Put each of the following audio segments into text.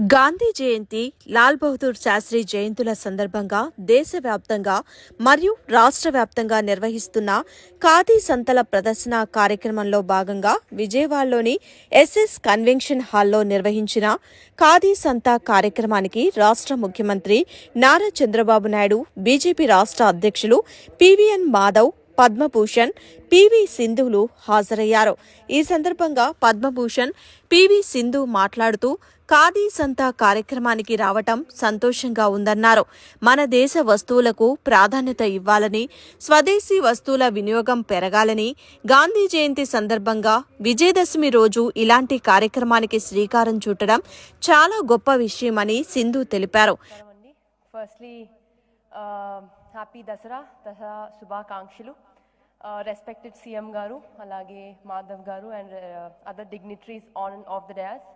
గాంధీ జయంతి లాల్ బహదూర్ శాస్త్రి జయంతుల సందర్భంగా దేశవ్యాప్తంగా మరియు రాష్ట్ర వ్యాప్తంగా నిర్వహిస్తున్న ఖాదీ సంతల ప్రదర్శన కార్యక్రమంలో భాగంగా విజయవాడలోని ఎస్ఎస్ కన్వెన్షన్ హాల్లో నిర్వహించిన ఖాదీ సంత కార్యక్రమానికి రాష్ట్ర ముఖ్యమంత్రి నారా చంద్రబాబు నాయుడు బీజేపీ రాష్ట్ర అధ్యక్షులు పివిఎన్ మాధవ్ పద్మభూషణ్ పివి సింధులు హాజరయ్యారు. ఈ సందర్భంగా పద్మభూషణ్ పివి సింధు మాట్లాడుతూ ఖాదీ సంత కార్యక్రమానికి రావటం సంతోషంగా ఉందన్నారు. మన దేశ వస్తువులకు ప్రాధాన్యత ఇవ్వాలని స్వదేశీ వస్తువుల వినియోగం పెరగాలని గాంధీ జయంతి సందర్భంగా విజయదశమి రోజు ఇలాంటి కార్యక్రమానికి శ్రీకారం చుట్టడం చాలా గొప్ప విషయమని సింధు తెలిపారు. ఫస్ట్లీ హ్యాపీ దసరా దసరా శుభాకాంక్షలు రెస్పెక్టెడ్ సీఎం గారు అలాగే మాధవ్ గారు and other dignitaries on and off the dais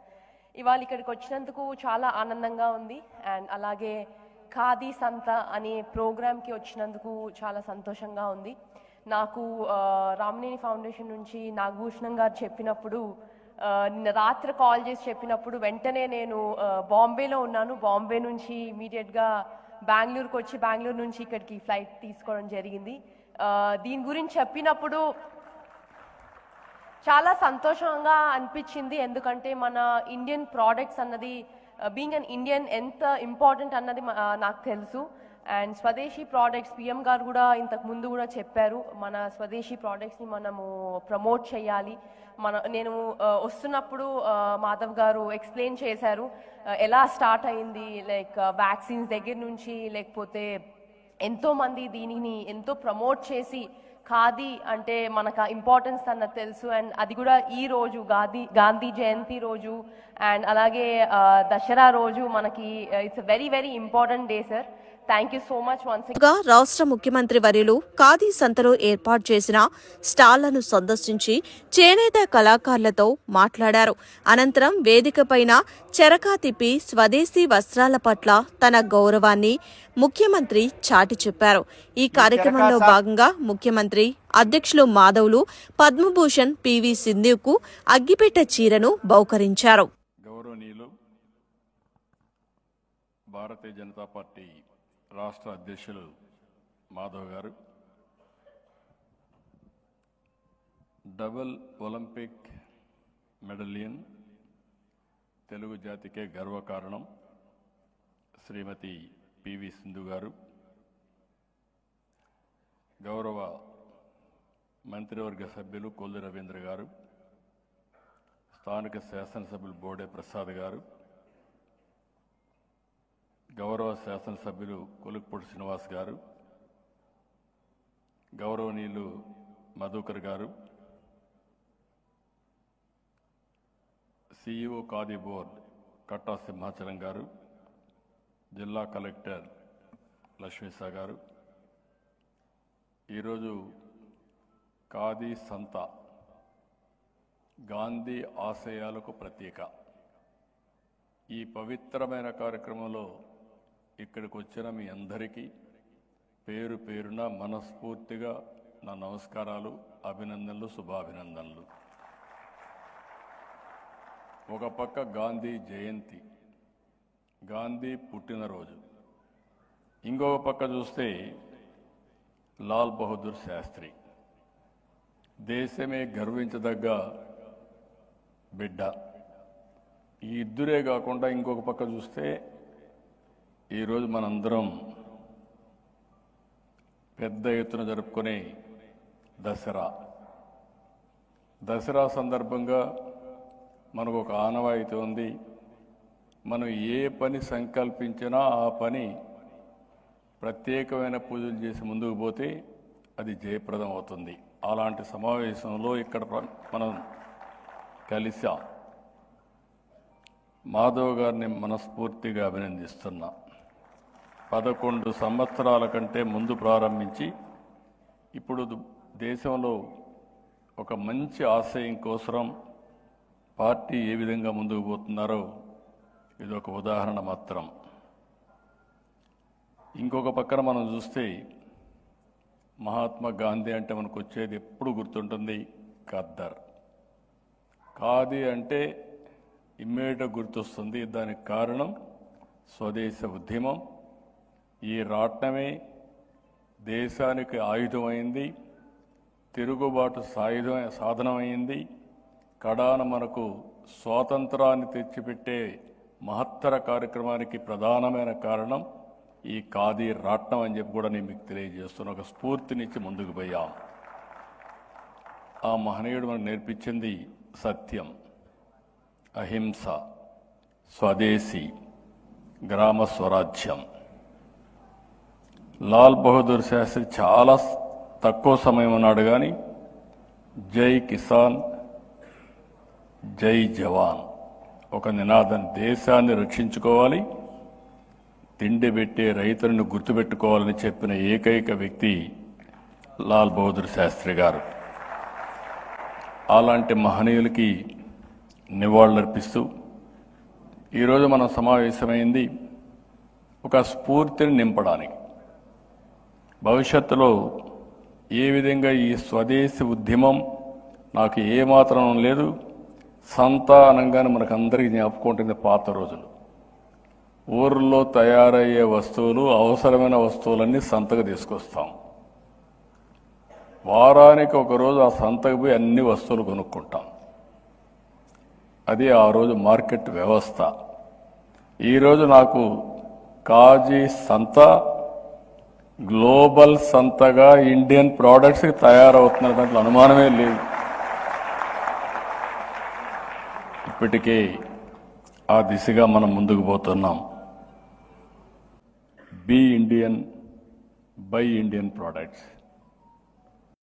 ఇవాళ ఇక్కడికి వచ్చినందుకు చాలా ఆనందంగా ఉంది. అండ్ అలాగే ఖాదీ సంత అనే ప్రోగ్రామ్కి వచ్చినందుకు చాలా సంతోషంగా ఉంది. నాకు uh, రామనేని ఫౌండేషన్ నుంచి నాగభూషణం గారు చెప్పినప్పుడు నిన్న రాత్రి కాల్ చేసి చెప్పినప్పుడు వెంటనే నేను బాంబేలో ఉన్నాను. బాంబే నుంచి ఇమీడియట్గా బెంగళూరుకి వచ్చి బెంగళూరు నుంచి ఇక్కడికి ఫ్లైట్ తీసుకోవడం జరిగింది. దీని గురించి చెప్పినప్పుడు చాలా సంతోషంగా అనిపించింది. ఎందుకంటే మన ఇండియన్ ప్రోడక్ట్స్ అన్నది బీయింగ్ అన్ ఇండియన్ ఎంత ఇంపార్టెంట్ అన్నది నాకు తెలుసు. అండ్ స్వదేశీ ప్రోడక్ట్స్ పిఎం గారు కూడా ఇంతకు ముందు కూడా చెప్పారు మన స్వదేశీ ప్రోడక్ట్స్ని మనము ప్రమోట్ చేయాలి. మన నేను వస్తున్నప్పుడు మాధవ్ గారు ఎక్స్ప్లెయిన్ చేశారు ఎలా స్టార్ట్ అయింది లైక్ వ్యాక్సిన్స్ దగ్గర నుంచి లేకపోతే ఎంతోమంది దీనిని ఎంతో ప్రమోట్ చేసి ఖాదీ అంటే మనకు ఇంపార్టెన్స్ అన్నది తెలుసు. అండ్ అది కూడా ఈ రోజు గాంధీ గాంధీ జయంతి రోజు. అండ్ అలాగే దసరా రోజు మనకి it's very very important day sir రాష్ట్ర ముఖ్యమంత్రి వర్యులు ఖాదీ సంతలో ఏర్పాటు చేసిన స్టాళ్ళను సందర్శించి చేనేత కళాకారులతో మాట్లాడారు. అనంతరం వేదికపైన చెరకా తిప్పి స్వదేశీ వస్త్రాల పట్ల తన గౌరవాన్ని ముఖ్యమంత్రి చాటి చెప్పారు. ఈ కార్యక్రమంలో భాగంగా ముఖ్యమంత్రి అధ్యక్షులు మాధవులు పద్మభూషణ్ పివి సింధుకు అగ్గిపెట్ట చీరను బహుకరించారు. గౌరవనీయులు భారతీయ జనతా పార్టీ రాష్ట్ర అధ్యక్షులు Madhav garu double olympic medallion Telugu జాతికే గర్వకారణం శ్రీమతి పివి సింధు గారు గౌరవ మంత్రివర్గ సభ్యులు కొల్లు రవీంద్ర గారు స్థానిక శాసనసభ్యులు బోడే ప్రసాద్ గారు గౌరవ శాసనసభ్యులు కొలుక్పూడి శ్రీనివాస్ గారు గౌరవనీయులు మధుకర్ గారు సిఇఓ ఖాదీ బోర్డ్ కట్టా సింహాచలం గారు జిల్లా కలెక్టర్ లక్ష్మీసా గారు. ఈరోజు ఖాదీ సంత గాంధీ ఆశయాలకు ప్రతీక. ఈ పవిత్రమైన కార్యక్రమంలో ఇక్కడికి వచ్చిన మీ అందరికీ పేరు పేరున మనస్ఫూర్తిగా నా నమస్కారాలు అభినందనలు శుభాభినందనలు. ఒక పక్క గాంధీ జయంతి గాంధీ పుట్టినరోజు. ఇంకొక పక్క చూస్తే లాల్ బహదూర్ శాస్త్రి. దేశమే గర్వించదగ్గ బిడ్డ. ఈ ఇద్దరే కాకుండా ఇంకొక పక్క చూస్తే ఈరోజు మనందరం పెద్ద ఎత్తున జరుపుకునే దసరా. దసరా సందర్భంగా మనకు ఒక ఆనవాయితీ ఉంది. మనం ఏ పని సంకల్పించినా ఆ పని ప్రత్యేకమైన పూజలు చేసి ముందుకు పోతే అది జయప్రదం అవుతుంది. అలాంటి సమావేశంలో ఇక్కడ మనం కలిసాం? మాధవ్ గారిని మనస్ఫూర్తిగా అభినందిస్తున్నా. పదకొండు సంవత్సరాల కంటే ముందు ప్రారంభించి ఇప్పుడు దేశంలో ఒక మంచి ఆశయం కోసం పార్టీ ఏ విధంగా ముందుకు పోతున్నారో ఇది ఒక ఉదాహరణ మాత్రం. ఇంకొక పక్కన మనం చూస్తే మహాత్మా గాంధీ అంటే మనకు వచ్చేది ఎప్పుడు గుర్తుంటుంది? ఖద్దర్. ఖాదీ అంటే ఇమ్మీడియట్గా గుర్తొస్తుంది. దానికి కారణం స్వదేశ ఉద్యమం. ఈ రాట్నమే దేశానికి ఆయుధమైంది తిరుగుబాటు సాయుధం సాధనమైంది. కడాన మనకు స్వాతంత్రాన్ని తెచ్చిపెట్టే మహత్తర కార్యక్రమానికి ప్రధానమైన కారణం ఈ ఖాదీ రాట్నం అని చెప్పి కూడా నేను మీకు తెలియజేస్తున్న. ఒక స్ఫూర్తినిచ్చి ముందుకు పోయాం. ఆ మహనీయుడు మనకు నేర్పించింది సత్యం. అహింస స్వదేశీ గ్రామ స్వరాజ్యం. లాల్ బహదూర్ శాస్త్రి చాలా తక్కువ సమయం ఉన్నాడు కానీ జై కిసాన్ జై జవాన్. ఒక నినాదం దేశాన్ని రక్షించుకోవాలి తిండి పెట్టే రైతులను గుర్తుపెట్టుకోవాలని చెప్పిన ఏకైక వ్యక్తి లాల్ బహదూర్ శాస్త్రి గారు. అలాంటి మహనీయులకి నివాళులర్పిస్తూ ఈరోజు మనం సమావేశమైంది ఒక స్ఫూర్తిని నింపడానికి. భవిష్యత్తులో ఏ విధంగా ఈ స్వదేశీ ఉద్యమం నాకు ఏమాత్రం లేదు సంతానంగానే మనకు అందరికీ జ్ఞాపకం ఉంటుంది పాత రోజులు. ఊర్లో తయారయ్యే వస్తువులు అవసరమైన వస్తువులన్నీ సంతకు తీసుకొస్తాం. వారానికి ఒక రోజు ఆ సంతకు పోయి అన్ని వస్తువులు కొనుక్కుంటాం. అది ఆ రోజు మార్కెట్ వ్యవస్థ. ఈరోజు నాకు కాజీ సంత గ్లోబల్ సంతగా ఇండియన్ ప్రోడక్ట్స్ తయారవుతున్న దాంట్లో అనుమానమే లేదు. ఇప్పటికే ఆ దిశగా మనం ముందుకు పోతున్నాం. Be Indian buy Indian products.